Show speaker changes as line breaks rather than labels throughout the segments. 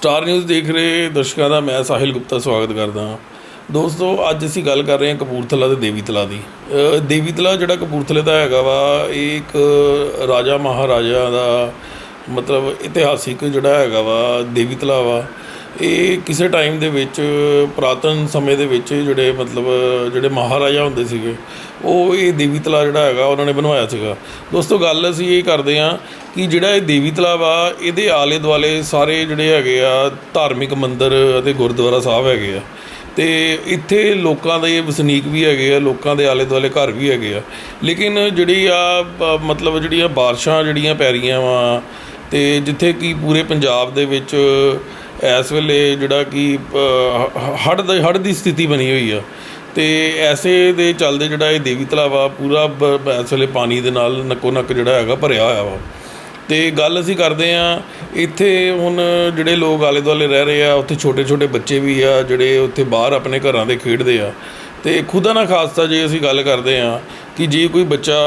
Star news ਦੇਖ ਰਹੇ ਦਰਸ਼ਕਾਂ ਦਾ ਮੈਂ ਸਾਹਿਲ ਗੁਪਤਾ ਸਵਾਗਤ ਕਰਦਾ ਹਾਂ। ਦੋਸਤੋ ਅੱਜ ਅਸੀਂ ਗੱਲ ਕਰ ਰਹੇ ਹਾਂ ਕਪੂਰਥਲਾ ਤੇ ਦੇਵੀਤਲਾ ਦੀ। ਅ, ਦੇਵੀਤਲਾ ਜਿਹੜਾ ਕਪੂਰਥਲੇ ਦਾ ਹੈਗਾ ਵਾ ਇਹ ਇੱਕ ਰਾਜਾ ਮਹਾਰਾਜਾ ਦਾ ਮਤਲਬ ਇਤਿਹਾਸਿਕ ਜਿਹੜਾ ਹੈਗਾ ਵਾ ਦੇਵੀਤਲਾ ਵਾ। ਇਹ ਕਿਸੇ ਟਾਈਮ ਦੇ ਵਿੱਚ, ਪੁਰਾਤਨ ਸਮੇਂ ਦੇ ਵਿੱਚ ਜਿਹੜੇ ਮਤਲਬ, ਜਿਹੜੇ ਮਹਾਰਾਜਾ ਹੁੰਦੇ ਸੀਗੇ, ਉਹ ਇਹ ਦੇਵੀ ਤਲਾ ਜਿਹੜਾ ਹੈਗਾ, ਉਹਨਾਂ ਨੇ ਬਣਵਾਇਆ ਸੀਗਾ। ਦੋਸਤੋ, ਗੱਲ ਅਸੀਂ ਇਹ ਕਰਦੇ ਹਾਂ ਕਿ ਜਿਹੜਾ ਇਹ ਦੇਵੀ ਤਲਾ ਵਾ ਇਹਦੇ ਆਲੇ ਦੁਆਲੇ ਸਾਰੇ ਜਿਹੜੇ ਹੈਗੇ ਆ, ਧਾਰਮਿਕ ਮੰਦਿਰ ਅਤੇ ਗੁਰਦੁਆਰਾ ਸਾਹਿਬ ਹੈਗੇ ਆ। ਤੇ ਇੱਥੇ ਲੋਕਾਂ ਦੇ ਵਸਨੀਕ ਵੀ ਹੈਗੇ ਆ, ਲੋਕਾਂ ਦੇ ਆਲੇ ਦੁਆਲੇ ਘਰ ਵੀ ਹੈਗੇ ਆ। ਲੇਕਿਨ ਜਿਹੜੀ ਆ ਮਤਲਬ ਜਿਹੜੀਆਂ ਬਾਰਿਸ਼ਾਂ ਜਿਹੜੀਆਂ ਪੈ ਰਹੀਆਂ ਵਾ, ਤੇ ਜਿੱਥੇ ਕਿ ਪੂਰੇ ਪੰਜਾਬ ਦੇ ਵਿੱਚ ਇਸ ਵੇਲੇ ਜਿਹੜਾ ਕਿ ਹੜ੍ਹ ਦੀ ਹੜ੍ਹ ਦੀ ਸਥਿਤੀ ਬਣੀ ਹੋਈ ਆ। ਤੇ ਐਸੇ ਦੇ ਚੱਲਦੇ ਜਿਹੜਾ ਇਹ ਦੇਵੀ ਤਲਾਬ ਆ, ਪੂਰਾ ਇਸ ਵੇਲੇ ਪਾਣੀ ਦੇ ਨਾਲ ਨੱਕੋ ਨੱਕ ਜਿਹੜਾ ਹੈਗਾ, ਭਰਿਆ ਹੋਇਆ ਵਾ। ਤੇ ਗੱਲ ਅਸੀਂ ਕਰਦੇ ਆ, ਇੱਥੇ ਹੁਣ ਜਿਹੜੇ ਲੋਕ ਆਲੇ ਦੁਆਲੇ ਰਹਿ ਰਹੇ ਆ, ਉੱਥੇ ਛੋਟੇ ਛੋਟੇ ਬੱਚੇ ਵੀ ਆ, ਜਿਹੜੇ ਉੱਥੇ ਬਾਹਰ ਆਪਣੇ ਘਰਾਂ ਦੇ ਖੇਡਦੇ ਆ। ਤੇ ਖੁਦਾ ਨਾ ਖਾਸਤਾ ਜੇ ਅਸੀਂ ਗੱਲ ਕਰਦੇ ਆ, ਕਿ ਜੇ ਕੋਈ ਬੱਚਾ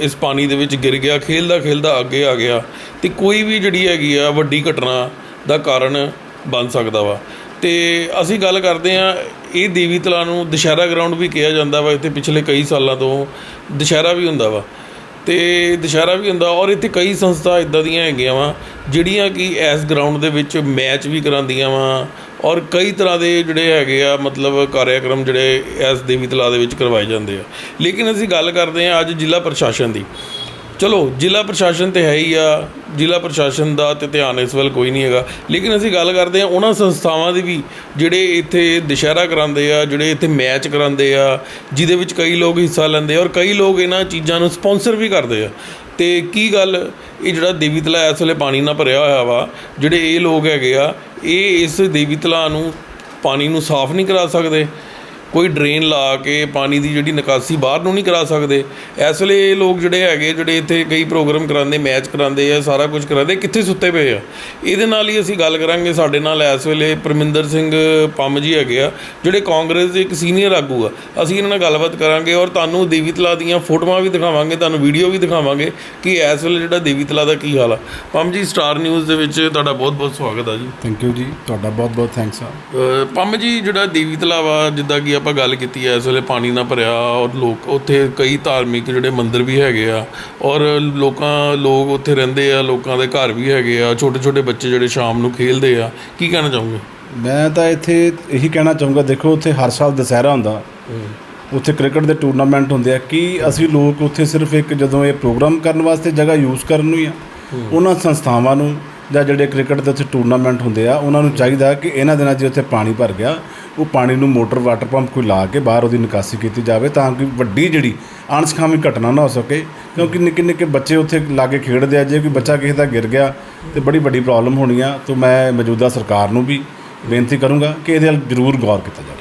ਇਸ ਪਾਣੀ ਦੇ ਵਿੱਚ ਗਿਰ ਗਿਆ ਖੇਲਦਾ ਖੇਲਦਾ ਅੱਗੇ ਆ ਗਿਆ, ਤੇ ਕੋਈ ਵੀ ਜਿਹੜੀ ਹੈਗੀ ਆ ਵੱਡੀ ਘਟਨਾ ਦਾ ਕਾਰਨ ਬਣ ਸਕਦਾ ਵਾ। ਤੇ ਅਸੀਂ ਗੱਲ ਕਰਦੇ ਆ ਇਹ ਦੇਵੀ ਤਲਾ ਨੂੰ ਦੁਸ਼ਹਿਰਾ ਗਰਾਊਂਡ ਵੀ ਕਿਹਾ ਜਾਂਦਾ ਵਾ, ਇੱਥੇ ਪਿਛਲੇ ਕਈ ਸਾਲਾਂ ਤੋਂ ਦੁਸ਼ਹਿਰਾ ਵੀ ਹੁੰਦਾ ਵਾ। ਤੇ ਦੁਸ਼ਹਿਰਾ ਵੀ ਹੁੰਦਾ ਔਰ ਇੱਥੇ ਕਈ ਸੰਸਥਾ ਇਦਾਂ ਦੀਆਂ ਹੈਗੀਆਂ ਵਾ, ਜਿਹੜੀਆਂ ਕਿ ਇਸ ਗਰਾਊਂਡ ਦੇ ਵਿੱਚ ਮੈਚ ਵੀ ਕਰਾਉਂਦੀਆਂ ਵਾ ਔਰ ਕਈ ਤਰ੍ਹਾਂ ਦੇ ਜਿਹੜੇ ਹੈਗੇ ਆ, ਮਤਲਬ ਕਾਰਿਆਕ੍ਰਮ ਜਿਹੜੇ ਇਸ ਦੇਵੀ ਤਲਾ ਦੇ ਵਿੱਚ ਕਰਵਾਏ ਜਾਂਦੇ ਆ। ਲੇਕਿਨ ਅਸੀਂ ਗੱਲ ਕਰਦੇ ਆ ਅੱਜ ਜ਼ਿਲ੍ਹਾ ਪ੍ਰਸ਼ਾਸਨ ਦੀ। ਚਲੋ, ਜ਼ਿਲ੍ਹਾ ਪ੍ਰਸ਼ਾਸਨ ਤੇ ਹੈ ਹੀ ਆ, ਜ਼ਿਲ੍ਹਾ ਪ੍ਰਸ਼ਾਸਨ ਦਾ ਤੇ ਧਿਆਨ ਇਸ ਵੱਲ ਕੋਈ ਨਹੀਂ ਹੈਗਾ। ਲੇਕਿਨ ਅਸੀਂ ਗੱਲ ਕਰਦੇ ਹਾਂ ਉਹਨਾਂ ਸੰਸਥਾਵਾਂ ਦੀ ਵੀ, ਜਿਹੜੇ ਇੱਥੇ ਦੁਸ਼ਹਿਰਾ ਕਰਾਉਂਦੇ ਆ, ਜਿਹੜੇ ਇੱਥੇ ਮੈਚ ਕਰਾਉਂਦੇ ਆ, ਜਿਹਦੇ ਵਿੱਚ ਕਈ ਲੋਕ ਹਿੱਸਾ ਲੈਂਦੇ ਆ ਔਰ ਕਈ ਲੋਕ ਇਹਨਾਂ ਚੀਜ਼ਾਂ ਨੂੰ ਸਪਾਂਸਰ ਵੀ ਕਰਦੇ ਆ। ਤੇ ਕੀ ਗੱਲ, ਇਹ ਜਿਹੜਾ ਦੇਵੀ ਤਲਾ ਇਸ ਵੇਲੇ ਪਾਣੀ ਨਾਲ ਭਰਿਆ ਹੋਇਆ ਵਾ, ਜਿਹੜੇ ਇਹ ਲੋਕ ਹੈਗੇ ਆ, ਇਹ ਇਸ ਦੇਵੀ ਤਲਾ ਨੂੰ ਪਾਣੀ ਨੂੰ ਸਾਫ਼ ਨਹੀਂ ਕਰਾ ਸਕਦੇ? ਕੋਈ ਡਰੇਨ ਲਾ ਕੇ ਪਾਣੀ ਦੀ ਜਿਹੜੀ ਨਿਕਾਸੀ ਬਾਹਰ ਨੂੰ ਨਹੀਂ ਕਰਾ ਸਕਦੇ। ਇਸ ਵੇਲੇ ਇਹ ਲੋਕ ਜਿਹੜੇ ਹੈਗੇ ਜਿਹੜੇ ਇੱਥੇ ਕਈ ਪ੍ਰੋਗਰਾਮ ਕਰਾਉਂਦੇ ਮੈਚ ਕਰਾਉਂਦੇ ਆ ਸਾਰਾ ਕੁਝ ਕਰਾਉਂਦੇ ਕਿੱਥੇ ਸੁੱਤੇ ਪਏ ਆ? ਇਹਦੇ ਨਾਲ ਹੀ ਅਸੀਂ ਗੱਲ ਕਰਾਂਗੇ ਸਾਡੇ ਨਾਲ ਇਸ ਵੇਲੇ ਪਰਮਿੰਦਰ ਸਿੰਘ ਪੰਮ ਜੀ ਹੈਗੇ ਆ ਜਿਹੜੇ ਕਾਂਗਰਸ ਦੇ ਇੱਕ ਸੀਨੀਅਰ ਆਗੂ ਆ। ਅਸੀਂ ਇਹਨਾਂ ਨਾਲ ਗੱਲਬਾਤ ਕਰਾਂਗੇ ਔਰ ਤੁਹਾਨੂੰ ਦੇਵੀ ਤਲਾ ਦੀਆਂ ਫੋਟੋਆਂ ਵੀ ਦਿਖਾਵਾਂਗੇ ਤੁਹਾਨੂੰ ਵੀਡੀਓ ਵੀ ਦਿਖਾਵਾਂਗੇ ਕਿ ਇਸ ਵੇਲੇ ਜਿਹੜਾ ਦੇਵੀ ਤਲਾ ਦਾ ਕੀ ਹਾਲ ਆ। ਪੰਮ ਜੀ ਸਟਾਰ ਨਿਊਜ਼ ਦੇ ਵਿੱਚ ਤੁਹਾਡਾ ਬਹੁਤ ਬਹੁਤ ਸਵਾਗਤ ਆ ਜੀ।
ਥੈਂਕ ਯੂ ਜੀ ਤੁਹਾਡਾ ਬਹੁਤ ਬਹੁਤ ਥੈਂਕਸ ਆ।
ਪੰਮ ਜੀ ਜਿਹੜਾ ਦੇਵੀ ਤਲਾਬ ਆ ਜਿੱਦਾਂ ਕਿ ਆਪਾਂ ਗੱਲ ਕੀਤੀ ਐ ਇਸ ਵੇਲੇ ਪਾਣੀ ਨਾਲ ਭਰਿਆ ਔਰ ਲੋਕ ਉੱਥੇ ਕਈ ਧਾਰਮਿਕ ਜਿਹੜੇ ਮੰਦਿਰ ਵੀ ਹੈਗੇ ਆ ਔਰ ਲੋਕਾਂ ਲੋਕ ਉੱਥੇ ਰਹਿੰਦੇ ਆ ਲੋਕਾਂ ਦੇ ਘਰ ਵੀ ਹੈਗੇ ਆ ਛੋਟੇ ਛੋਟੇ ਬੱਚੇ ਜਿਹੜੇ ਸ਼ਾਮ ਨੂੰ ਖੇਡਦੇ ਆ ਕੀ ਕਹਿਣਾ ਚਾਹੋਗੇ?
ਮੈਂ ਤਾਂ ਇੱਥੇ ਇਹੀ ਕਹਿਣਾ ਚਾਹੂੰਗਾ ਦੇਖੋ ਉੱਥੇ ਹਰ ਸਾਲ ਦੁਸਹਿਰਾ ਹੁੰਦਾ। ਉੱਥੇ ਕ੍ਰਿਕਟ ਦੇ ਟੂਰਨਾਮੈਂਟ ਹੁੰਦੇ ਆ ਕੀ ਅਸੀਂ ਲੋਕ ਉੱਥੇ ਸਿਰਫ ਇੱਕ ਜਦੋਂ ਇਹ ਪ੍ਰੋਗਰਾਮ ਕਰਨ ਵਾਸਤੇ ਜਗ੍ਹਾ ਯੂਜ਼ ਕਰਨ ਨੂੰ ਹੀ ਆ ਉਹਨਾਂ ਸੰਸਥਾਵਾਂ ਨੂੰ ਜਾਂ ਜਿਹੜੇ ਕ੍ਰਿਕਟ ਦੇ ਉੱਥੇ ਟੂਰਨਾਮੈਂਟ ਹੁੰਦੇ ਆ ਉਹਨਾਂ ਨੂੰ ਚਾਹੀਦਾ ਕਿ ਇਹਨਾਂ ਦਿਨਾਂ 'ਚ ਉੱਥੇ ਪਾਣੀ ਭਰ ਗਿਆ। ਉਹ ਪਾਣੀ ਨੂੰ ਮੋਟਰ ਵਾਟਰ ਪੰਪ ਕੋਈ ਲਾ ਕੇ ਬਾਹਰ ਉਹਦੀ ਨਿਕਾਸੀ ਕੀਤੀ ਜਾਵੇ ਤਾਂ ਕਿ ਵੱਡੀ ਜਿਹੜੀ ਅਣਸਖਾਵੀ ਘਟਨਾ ਨਾ ਹੋ ਸਕੇ, ਕਿਉਂਕਿ ਨਿੱਕੇ ਨਿੱਕੇ ਬੱਚੇ ਉੱਥੇ ਲਾਗੇ ਖੇਡਦੇ ਆ, ਜੇ ਕੋਈ ਬੱਚਾ ਕਿਸੇ ਦਾ ਗਿਰ ਗਿਆ ਤੇ ਬੜੀ ਵੱਡੀ ਪ੍ਰੋਬਲਮ ਹੋਣੀ ਆ ਤਾਂ ਮੈਂ ਮੌਜੂਦਾ ਸਰਕਾਰ ਨੂੰ ਵੀ ਬੇਨਤੀ ਕਰੂੰਗਾ ਕਿ ਇਹਦੇ ਵੱਲ ਜ਼ਰੂਰ ਗੌਰ ਕੀਤਾ ਜਾਵੇ।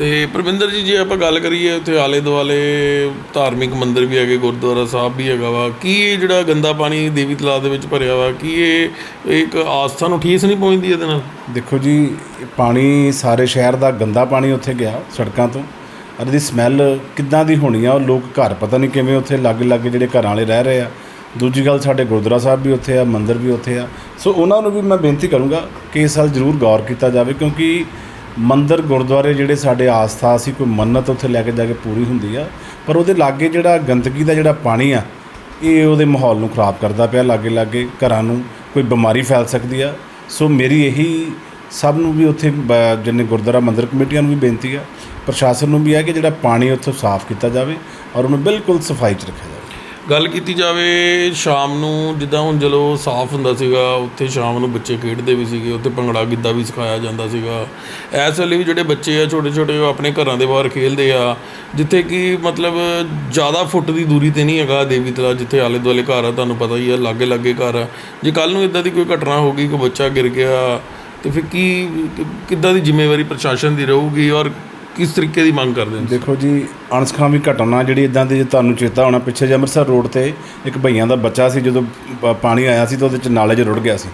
ਅਤੇ ਪਰਮਿੰਦਰ ਜੀ, ਜੇ ਆਪਾਂ ਗੱਲ ਕਰੀਏ ਉੱਥੇ ਆਲੇ ਦੁਆਲੇ ਧਾਰਮਿਕ ਮੰਦਿਰ ਵੀ ਹੈਗੇ, ਗੁਰਦੁਆਰਾ ਸਾਹਿਬ ਵੀ ਹੈਗਾ ਵਾ, ਕੀ ਇਹ ਜਿਹੜਾ ਗੰਦਾ ਪਾਣੀ ਦੇਵੀ ਤਲਾਬ ਦੇ ਵਿੱਚ ਭਰਿਆ ਵਾ, ਕੀ ਇਹ ਇੱਕ ਆਸਥਾ ਨੂੰ ਠੇਸ ਨਹੀਂ ਪਹੁੰਚਦੀ ਇਹਦੇ ਨਾਲ?
ਦੇਖੋ ਜੀ, ਪਾਣੀ ਸਾਰੇ ਸ਼ਹਿਰ ਦਾ ਗੰਦਾ ਪਾਣੀ ਉੱਥੇ ਗਿਆ ਸੜਕਾਂ ਤੋਂ, ਔਰ ਇਹਦੀ ਸਮੈਲ ਕਿੱਦਾਂ ਦੀ ਹੋਣੀ ਆ, ਉਹ ਲੋਕ ਘਰ ਪਤਾ ਨਹੀਂ ਕਿਵੇਂ ਉੱਥੇ ਲਾਗੇ ਲਾਗੇ ਜਿਹੜੇ ਘਰਾਂ ਵਾਲੇ ਰਹਿ ਰਹੇ ਆ। ਦੂਜੀ ਗੱਲ, ਸਾਡੇ ਗੁਰਦੁਆਰਾ ਸਾਹਿਬ ਵੀ ਉੱਥੇ ਆ, ਮੰਦਿਰ ਵੀ ਉੱਥੇ ਆ। ਸੋ ਉਹਨਾਂ ਨੂੰ ਵੀ ਮੈਂ ਬੇਨਤੀ ਕਰੂੰਗਾ ਕਿ ਇਸ ਸਾਲ ਜ਼ਰੂਰ ਗੌਰ ਕੀਤਾ ਜਾਵੇ, ਕਿਉਂਕਿ ਮੰਦਰ ਗੁਰਦੁਆਰੇ ਜਿਹੜੇ ਸਾਡੇ ਆਸਥਾ ਸੀ ਕੋਈ ਮੰਨਤ ਉੱਥੇ ਲੈ ਕੇ ਜਾ ਕੇ ਪੂਰੀ ਹੁੰਦੀ ਆ, ਪਰ ਉਹਦੇ ਲਾਗੇ ਜਿਹੜਾ ਗੰਦਗੀ ਦਾ ਜਿਹੜਾ ਪਾਣੀ ਆ, ਇਹ ਉਹਦੇ ਮਾਹੌਲ ਨੂੰ ਖਰਾਬ ਕਰਦਾ ਪਿਆ ਲਾਗੇ ਲਾਗੇ ਘਰਾਂ ਨੂੰ, ਕੋਈ ਬਿਮਾਰੀ ਫੈਲ ਸਕਦੀ ਆ। ਸੋ ਮੇਰੀ ਇਹੀ ਸਭ ਨੂੰ ਵੀ ਉੱਥੇ ਬ- ਜਿੰਨੇ ਗੁਰਦੁਆਰਾ ਮੰਦਰ ਕਮੇਟੀਆਂ ਨੂੰ ਵੀ ਬੇਨਤੀ ਆ, ਪ੍ਰਸ਼ਾਸਨ ਨੂੰ ਵੀ ਹੈ ਕਿ ਜਿਹੜਾ ਪਾਣੀ ਉੱਥੋਂ ਸਾਫ਼ ਕੀਤਾ ਜਾਵੇ ਔਰ ਉਹਨੂੰ ਬਿਲਕੁਲ ਸਫ਼ਾਈ 'ਚ ਰੱਖਿਆ ਜਾਵੇ।
ਗੱਲ ਕੀਤੀ ਜਾਵੇ ਸ਼ਾਮ ਨੂੰ, ਜਿੱਦਾਂ ਹੁਣ ਜਦੋਂ ਸਾਫ਼ ਹੁੰਦਾ ਸੀਗਾ, ਉੱਥੇ ਸ਼ਾਮ ਨੂੰ ਬੱਚੇ ਖੇਡਦੇ ਵੀ ਸੀਗੇ, ਉੱਥੇ ਭੰਗੜਾ ਗਿੱਧਾ ਵੀ ਸਿਖਾਇਆ ਜਾਂਦਾ ਸੀਗਾ। ਇਸ ਵੇਲੇ ਵੀ ਜਿਹੜੇ ਬੱਚੇ ਆ ਛੋਟੇ ਛੋਟੇ ਉਹ ਆਪਣੇ ਘਰਾਂ ਦੇ ਬਾਹਰ ਖੇਲਦੇ ਆ, ਜਿੱਥੇ ਕਿ ਮਤਲਬ ਜ਼ਿਆਦਾ ਫੁੱਟ ਦੀ ਦੂਰੀ ਤੇ ਨਹੀਂ ਹੈਗਾ ਦੇਵੀ ਤਲਾ ਜਿੱਥੇ ਆਲੇ ਦੁਆਲੇ ਘਰ ਆ, ਤੁਹਾਨੂੰ ਪਤਾ ਹੀ ਆ ਲਾਗੇ ਲਾਗੇ ਘਰ ਆ। ਜੇ ਕੱਲ ਨੂੰ ਇਦਾਂ ਦੀ ਕੋਈ ਘਟਨਾ ਹੋ ਗਈ, ਕੋਈ ਬੱਚਾ ਗਿਰ ਗਿਆ, ਤੇ ਫਿਰ ਕੀ, ਕਿੱਦਾਂ ਦੀ ਜ਼ਿੰਮੇਵਾਰੀ ਪ੍ਰਸ਼ਾਸਨ ਦੀ ਰਹੂਗੀ ਔਰ ਕਿਸ ਤਰੀਕੇ ਦੀ ਮੰਗ ਕਰਦੇ ਨੇ
ਦੇਖੋ ਜੀ ਅਣਸਖਾਵੀ ਘਟਨਾ ਜਿਹੜੀ ਇਦਾਂ ਦੀ ਜੇ ਤੁਹਾਨੂੰ ਚੇਤਾ ਹੋਣਾ ਪਿੱਛੇ ਜੇ ਅੰਮ੍ਰਿਤਸਰ ਰੋਡ ਤੇ ਇੱਕ ਭਈਆਂ ਦਾ ਬੱਚਾ ਸੀ ਜਦੋਂ ਪ- ਪਾਣੀ ਆਇਆ ਸੀ ਤਾਂ ਉਹਦੇ ਚ ਨਾਲੇ 'ਚ ਰੁੜ ਗਿਆ ਸੀ।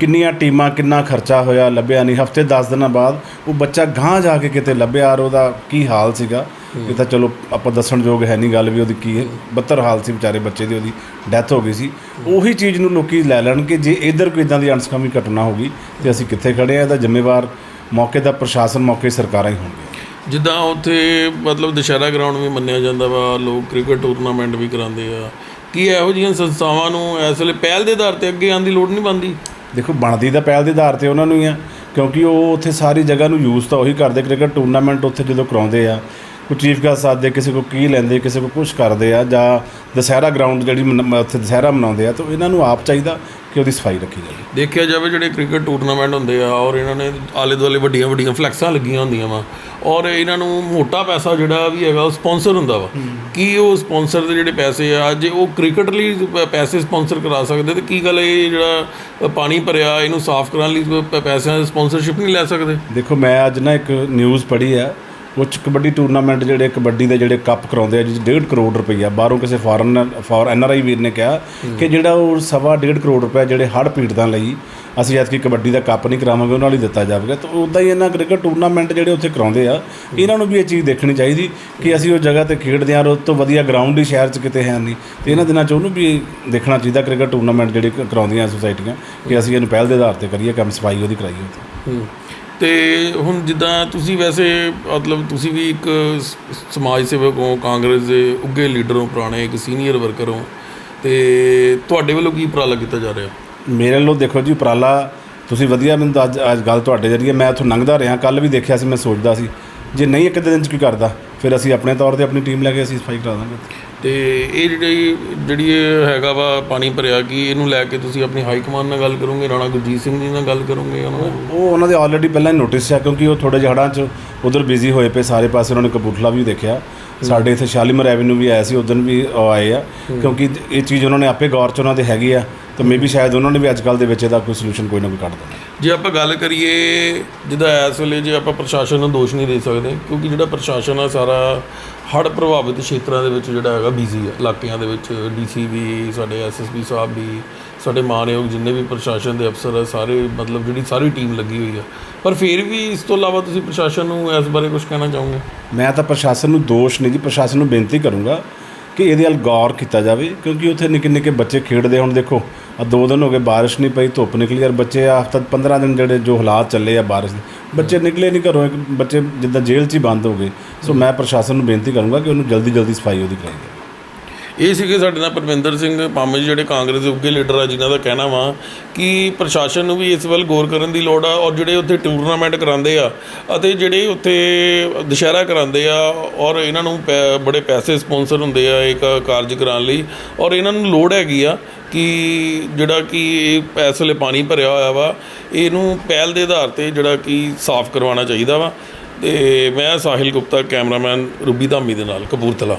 ਕਿੰਨੀਆਂ ਟੀਮਾਂ ਕਿੰਨਾ ਖਰਚਾ ਹੋਇਆ ਲੱਭਿਆ ਨਹੀਂ। ਹਫ਼ਤੇ 10 ਦਿਨਾਂ ਬਾਅਦ ਉਹ ਬੱਚਾ ਗਾਂਹ ਜਾ ਕੇ ਕਿਤੇ ਲੱਭਿਆ ਔਰ ਉਹਦਾ ਕੀ ਹਾਲ ਸੀਗਾ? ਇਹ ਤਾਂ ਚਲੋ ਆਪਾਂ ਦੱਸਣ ਯੋਗ ਹੈ ਨਹੀਂ ਗੱਲ ਵੀ ਉਹਦੀ ਕੀ ਹੈ। ਬੱਤਰ ਹਾਲ ਸੀ ਵਿਚਾਰੇ ਬੱਚੇ ਦੀ ਉਹਦੀ ਡੈਥ ਹੋ ਗਈ ਸੀ। ਉਹੀ ਚੀਜ਼ ਨੂੰ ਲੋਕੀ ਲੈ ਲੈਣ ਕਿ ਜੇ ਇਧਰ ਕੋਈ ਇਦਾਂ ਦੀ ਅਣਸਖਾਮੀ ਘਟਨਾ ਹੋ ਗਈ ਤੇ ਅਸੀਂ ਕਿੱਥੇ ਖੜੇ ਆ ਇਹਦਾ ਜ਼ਿੰਮੇਵਾਰ ਮੌਕੇ ਦਾ ਪ੍ਰਸ਼ਾਸਨ ਮੌਕੇ ਸਰਕਾਰਾਂ ਹੀ ਹੋਣਗੀਆਂ
ਜਿੱਦਾਂ ਉੱਥੇ ਮਤਲਬ ਦੁਸ਼ਹਿਰਾ ਗਰਾਊਂਡ ਵੀ ਮੰਨਿਆ ਜਾਂਦਾ ਵਾ, ਲੋਕ ਕ੍ਰਿਕਟ ਟੂਰਨਾਮੈਂਟ ਵੀ ਕਰਾਉਂਦੇ ਆ। ਕੀ ਇਹੋ ਜਿਹੀਆਂ ਸੰਸਥਾਵਾਂ ਨੂੰ ਇਸ ਵੇਲੇ ਪਹਿਲ ਦੇ ਆਧਾਰ ਤੇ ਅੱਗੇ ਆਉਣ ਦੀ ਲੋੜ ਨਹੀਂ ਬਣਦੀ?
ਦੇਖੋ, ਬਣਦੀ ਤਾਂ ਪਹਿਲ ਦੇ ਆਧਾਰ ਤੇ ਉਹਨਾਂ ਨੂੰ ਹੀ ਆ, ਕਿਉਂਕਿ ਉਹ ਉੱਥੇ ਸਾਰੀ ਜਗ੍ਹਾ ਨੂੰ ਯੂਜ਼ ਤਾਂ ਉਹੀ ਕਰਦੇ, ਕ੍ਰਿਕਟ ਟੂਰਨਾਮੈਂਟ ਉੱਥੇ ਜਦੋਂ ਕਰਾਉਂਦੇ ਆ ਕੋਈ ਚੀਫ ਗੈਸਟ ਸਾਦੇ ਕਿਸੇ ਕੋ ਕੀ ਲੈਂਦੇ ਕਿਸੇ ਕੋ ਕੁਝ ਕਰਦੇ ਆ ਜਾਂ ਦੁਸਹਿਰਾ ਗਰਾਊਂਡ ਜਿਹੜੀ ਮਨ- ਉੱਥੇ ਦੁਸਹਿਰਾ ਮਨਾਉਂਦੇ ਆ ਤਾਂ ਇਹਨਾਂ ਨੂੰ ਆਪ ਚਾਹੀਦਾ ਕਿ ਉਹਦੀ ਸਫ਼ਾਈ ਰੱਖੀ ਜਾਵੇ।
ਦੇਖਿਆ ਜਾਵੇ ਜਿਹੜੇ ਕ੍ਰਿਕਟ ਟੂਰਨਾਮੈਂਟ ਹੁੰਦੇ ਆ ਔਰ ਇਹਨਾਂ ਨੇ ਆਲੇ ਦੁਆਲੇ ਵੱਡੀਆਂ ਵੱਡੀਆਂ ਫਲੈਕਸਾਂ ਲੱਗੀਆਂ ਹੁੰਦੀਆਂ ਵਾ ਔਰ ਇਹਨਾਂ ਨੂੰ ਮੋਟਾ ਪੈਸਾ ਜਿਹੜਾ ਵੀ ਹੈਗਾ ਉਹ ਸਪਾਂਸਰ ਹੁੰਦਾ ਵਾ। ਕੀ ਉਹ ਸਪਾਂਸਰ ਦੇ ਜਿਹੜੇ ਪੈਸੇ ਆ ਜੇ ਉਹ ਕ੍ਰਿਕਟ ਲਈ ਪ- ਪੈਸੇ ਸਪਾਂਸਰ ਕਰਾ ਸਕਦੇ ਤੇ ਕੀ ਗੱਲ ਇਹ ਜਿਹੜਾ ਅ, ਪਾਣੀ ਭਰਿਆ ਇਹਨੂੰ ਸਾਫ਼ ਕਰਨ ਲਈ ਪ- ਪੈਸਿਆਂ ਦੀ ਸਪਾਂਸਰਸ਼ਿਪ ਨਹੀਂ ਲੈ ਸਕਦੇ?
ਦੇਖੋ ਮੈਂ ਅੱਜ ਨਾ ਇੱਕ ਨਿਊਜ਼ ਪੜ੍ਹੀ ਆ ਉਹ 'ਚ ਕਬੱਡੀ ਟੂਰਨਾਮੈਂਟ ਜਿਹੜੇ ਕਬੱਡੀ ਦੇ ਜਿਹੜੇ ਕੱਪ ਕਰਾਉਂਦੇ ਆ ਜਿਸ 'ਚ 1.5 ਕਰੋੜ ਰੁਪਈਆ ਬਾਹਰੋਂ ਕਿਸੇ ਫਾਰਨ ਫਾਰ ਐਨ ਆਰ ਆਈ ਵੀਰ ਨੇ ਕਿਹਾ ਕਿ ਜਿਹੜਾ ਉਹ ਸਵਾ 1.5 ਕਰੋੜ ਰੁਪਏ ਜਿਹੜੇ ਹੜ੍ਹ ਪੀੜਤਾਂ ਲਈ ਅਸੀਂ ਐਤਕੀ ਕਬੱਡੀ ਦਾ ਕੱਪ ਨਹੀਂ ਕਰਾਵਾਂਗੇ ਉਹਨਾਂ ਲਈ ਦਿੱਤਾ ਜਾਵੇਗਾ। ਤਾਂ ਉਦਾਂ ਹੀ ਇਹਨਾਂ ਕ੍ਰਿਕਟ ਟੂਰਨਾਮੈਂਟ ਜਿਹੜੇ ਉੱਥੇ ਕਰਾਉਂਦੇ ਆ ਇਹਨਾਂ ਨੂੰ ਵੀ ਇਹ ਚੀਜ਼ ਦੇਖਣੀ ਚਾਹੀਦੀ ਕਿ ਅਸੀਂ ਉਹ ਜਗ੍ਹਾ ਤੇ ਖੇਡਦੇ ਹਾਂ ਔਰ ਉਹ ਤੋਂ ਵਧੀਆ ਗਰਾਊਂਡ ਹੀ ਸ਼ਹਿਰ 'ਚ ਕਿਤੇ ਹੈ ਨਹੀਂ। ਤੇ ਇਹਨਾਂ ਦਿਨਾਂ 'ਚ ਉਹਨੂੰ ਵੀ ਦੇਖਣਾ ਚਾਹੀਦਾ ਕ੍ਰਿਕਟ ਟੂਰਨਾਮੈਂਟ ਜਿਹੜੇ ਕ- ਕਰਾਉਂਦੀਆਂ ਸੁਸਾਇਟੀਆਂ ਕਿ ਅਸੀਂ ਇਹਨੂੰ ਪਹਿਲ ਦੇ ਆਧਾਰ ਤੇ ਕਰੀਏ ਕੰਮ ਸਫ਼ਾਈ ਉਹਦੀ ਕਰਾਈਏ।
ਹੂੰ। ਅਤੇ ਹੁਣ ਜਿੱਦਾਂ ਤੁਸੀਂ ਵੈਸੇ ਮਤਲਬ ਤੁਸੀਂ ਵੀ ਇੱਕ ਸਮਾਜ ਸੇਵਕ ਹੋ, ਕਾਂਗਰਸ ਦੇ ਉੱਘੇ ਲੀਡਰ ਹੋ, ਪੁਰਾਣੇ ਇੱਕ ਸੀਨੀਅਰ ਵਰਕਰ ਹੋ ਅਤੇ ਤੁਹਾਡੇ ਵੱਲੋਂ ਕੀ ਉਪਰਾਲਾ ਕੀਤਾ ਜਾ ਰਿਹਾ?
ਮੇਰੇ ਵੱਲੋਂ ਦੇਖੋ ਜੀ ਉਪਰਾਲਾ ਤੁਸੀਂ ਵਧੀਆ ਮੈਨੂੰ ਅੱਜ ਅੱਜ ਗੱਲ ਤੁਹਾਡੇ ਜਰੀਏ, ਮੈਂ ਇੱਥੋਂ ਲੰਘਦਾ ਰਿਹਾ ਕੱਲ ਵੀ ਦੇਖਿਆ ਸੀ, ਮੈਂ ਸੋਚਦਾ ਸੀ, ਜੇ ਨਹੀਂ ਇੱਕ ਅੱਧੇ ਦਿਨ ਚ ਕੀ ਕਰਦਾ? ਫਿਰ ਅਸੀਂ ਆਪਣੇ ਤੌਰ ਤੇ ਆਪਣੀ ਟੀਮ ਲੈ ਕੇ ਅਸੀਂ ਸਫ਼ਾਈ ਕਰਾ ਦਾਂਗੇ।
ਤੇ ਇਹ ਜਿਹੜੀ ਜਿਹੜੀ ਇਹ ਹੈਗਾ ਵਾ ਪਾਣੀ ਭਰਿਆ ਕੀ ਇਹਨੂੰ ਲੈ ਕੇ ਤੁਸੀਂ ਆਪਣੀ ਹਾਈ ਕਮਾਂਡ ਨਾਲ ਗੱਲ ਕਰੋਗੇ ਰਾਣਾ ਗੁਰਜੀਤ ਸਿੰਘ ਜੀ ਨਾਲ ਗੱਲ ਕਰੋਗੇ ਉਹਨਾਂ ਨਾਲ?
ਉਹ ਉਹਨਾਂ ਦੇ ਆਲਰੇਡੀ ਪਹਿਲਾਂ ਹੀ ਨੋਟਿਸ ਆ ਕਿਉਂਕਿ ਉਹ ਥੋੜੇ ਜਿਹੇ ਹੜ੍ਹਾਂ 'ਚ ਉਧਰ ਬਿਜ਼ੀ ਹੋਏ ਪਏ ਸਾਰੇ ਪਾਸੇ ਉਹਨਾਂ ਨੇ ਕਪੂਰਥਲਾ ਵੀ ਦੇਖਿਆ। ਸਾਡੇ ਇੱਥੇ ਸ਼ਾਲੀਮਰ ਐਵਨਿਊ ਵੀ ਆਇਆ ਸੀ ਉਦੋਂ ਵੀ ਉਹ ਆਏ ਆ। ਕਿਉਂਕਿ ਇਹ ਚੀਜ਼ ਉਹਨਾਂ ਨੇ ਆਪੇ ਗੌਰ 'ਚ ਉਹਨਾਂ ਦੇ ਹੈਗੀ ਆ ਤਾਂ ਮੇਬੀ ਸ਼ਾਇਦ ਉਹਨਾਂ ਨੇ ਵੀ ਅੱਜ ਕੱਲ੍ਹ ਦੇ ਵਿੱਚ ਇਹਦਾ ਕੋਈ ਸੋਲੂਸ਼ਨ ਕੋਈ ਨਾ ਕੋਈ ਕੱਢ ਦੇਣਾ।
ਜੇ ਆਪਾਂ ਗੱਲ ਕਰੀਏ ਜਿੱਦਾਂ ਇਸ ਵੇਲੇ ਜੇ ਆਪਾਂ ਪ੍ਰਸ਼ਾਸਨ ਨੂੰ ਦੋਸ਼ ਨਹੀਂ ਦੇ ਸਕਦੇ ਕਿਉਂਕਿ ਜਿਹੜਾ ਪ੍ਰਸ਼ਾਸਨ ਆ ਸਾਰਾ ਹੜ੍ਹ ਪ੍ਰਭਾਵਿਤ ਖੇਤਰਾਂ ਦੇ ਵਿੱਚ ਜਿਹੜਾ ਹੈਗਾ ਬਿਜ਼ੀ ਆ ਇਲਾਕਿਆਂ ਦੇ ਵਿੱਚ ਡੀਸੀ ਵੀ ਸਾਡੇ ਐਸਐਸਪੀ ਸਾਹਿਬ ਵੀ ਸਾਡੇ ਮਾਨਯੋਗ ਜਿੰਨੇ ਵੀ ਪ੍ਰਸ਼ਾਸਨ ਦੇ ਅਫਸਰ ਆ ਸਾਰੇ ਮਤਲਬ ਜਿਹੜੀ ਸਾਰੀ ਟੀਮ ਲੱਗੀ ਹੋਈ ਆ। ਪਰ ਫਿਰ ਵੀ ਇਸ ਤੋਂ ਇਲਾਵਾ ਤੁਸੀਂ ਪ੍ਰਸ਼ਾਸਨ ਨੂੰ ਇਸ ਬਾਰੇ ਕੁਝ ਕਹਿਣਾ ਚਾਹੋਗੇ?
ਮੈਂ ਤਾਂ ਪ੍ਰਸ਼ਾਸਨ ਨੂੰ ਦੋਸ਼ ਨਹੀਂ ਜੀ ਪ੍ਰਸ਼ਾਸਨ ਨੂੰ ਬੇਨਤੀ ਕਰੂੰਗਾ ਕਿ ਇਹਦੇ ਵੱਲ ਗੌਰ ਕੀਤਾ ਜਾਵੇ ਕਿਉਂਕਿ ਉੱਥੇ ਨਿੱਕੇ ਨਿੱਕੇ ਬੱਚੇ ਖੇਡਦੇ ਹੁਣ ਦੇਖੋ ਆ ਦੋ ਦਿਨ ਹੋ ਗਏ ਬਾਰਿਸ਼ ਨਹੀਂ ਪਈ, ਧੁੱਪ ਨਿਕਲੀ ਯਾਰ ਬੱਚੇ ਆ ਹਫ਼ਤਾ 15 ਦਿਨ ਜਿਹੜੇ ਜੋ ਹਾਲਾਤ ਚੱਲੇ ਆ ਬਾਰਿਸ਼ ਦੇ, ਬੱਚੇ ਨਿਕਲੇ ਨਹੀਂ ਘਰੋਂ, ਇੱਕ ਬੱਚੇ ਜਿੱਦਾਂ ਜੇਲ੍ਹ 'ਚ ਹੀ ਬੰਦ ਹੋ ਗਏ। ਸੋ ਮੈਂ ਪ੍ਰਸ਼ਾਸਨ ਨੂੰ ਬੇਨਤੀ ਕਰੂੰਗਾ ਕਿ ਉਹਨੂੰ ਜਲਦੀ ਜਲਦੀ ਸਫ਼ਾਈ ਉਹਦੀ ਕਰਾਈ
ਇਹ ਸੀਗੇ ਸਾਡੇ ਨਾਲ ਪਰਮਿੰਦਰ ਸਿੰਘ ਪਾਮੇ ਜੀ ਜਿਹੜੇ ਕਾਂਗਰਸ ਦੇ ਉੱਗੇ ਲੀਡਰ ਆ, ਜਿਨ੍ਹਾਂ ਦਾ ਕਹਿਣਾ ਵਾ ਕਿ ਪ੍ਰਸ਼ਾਸਨ ਨੂੰ ਵੀ ਇਸ ਵੱਲ ਗੌਰ ਕਰਨ ਦੀ ਲੋੜ ਆ ਔਰ ਜਿਹੜੇ ਉੱਥੇ ਟੂਰਨਾਮੈਂਟ ਕਰਾਉਂਦੇ ਆ ਅਤੇ ਜਿਹੜੇ ਉੱਥੇ ਦੁਸ਼ਹਿਰਾ ਕਰਾਉਂਦੇ ਆ ਔਰ ਇਹਨਾਂ ਨੂੰ ਪੈ- ਬੜੇ ਪੈਸੇ ਸਪਾਂਸਰ ਹੁੰਦੇ ਆ ਇੱਕ ਕਾਰਜ ਕਰਾਉਣ ਲਈ ਔਰ ਇਹਨਾਂ ਨੂੰ ਲੋੜ ਹੈਗੀ ਆ ਕਿ ਜਿਹੜਾ ਕਿ ਇਹ ਇਸ ਵੇਲੇ ਪਾਣੀ ਭਰਿਆ ਹੋਇਆ ਵਾ, ਇਹਨੂੰ ਪਹਿਲ ਦੇ ਆਧਾਰ ਤੇ ਜਿਹੜਾ ਕਿ ਸਾਫ਼ ਕਰਵਾਉਣਾ ਚਾਹੀਦਾ ਵਾ। ਤੇ ਮੈਂ ਸਾਹਿਲ ਗੁਪਤਾ, ਕੈਮਰਾਮੈਨ ਰੂਬੀ ਧਾਮੀ ਦੇ ਨਾਲ ਕਪੂਰਥਲਾ।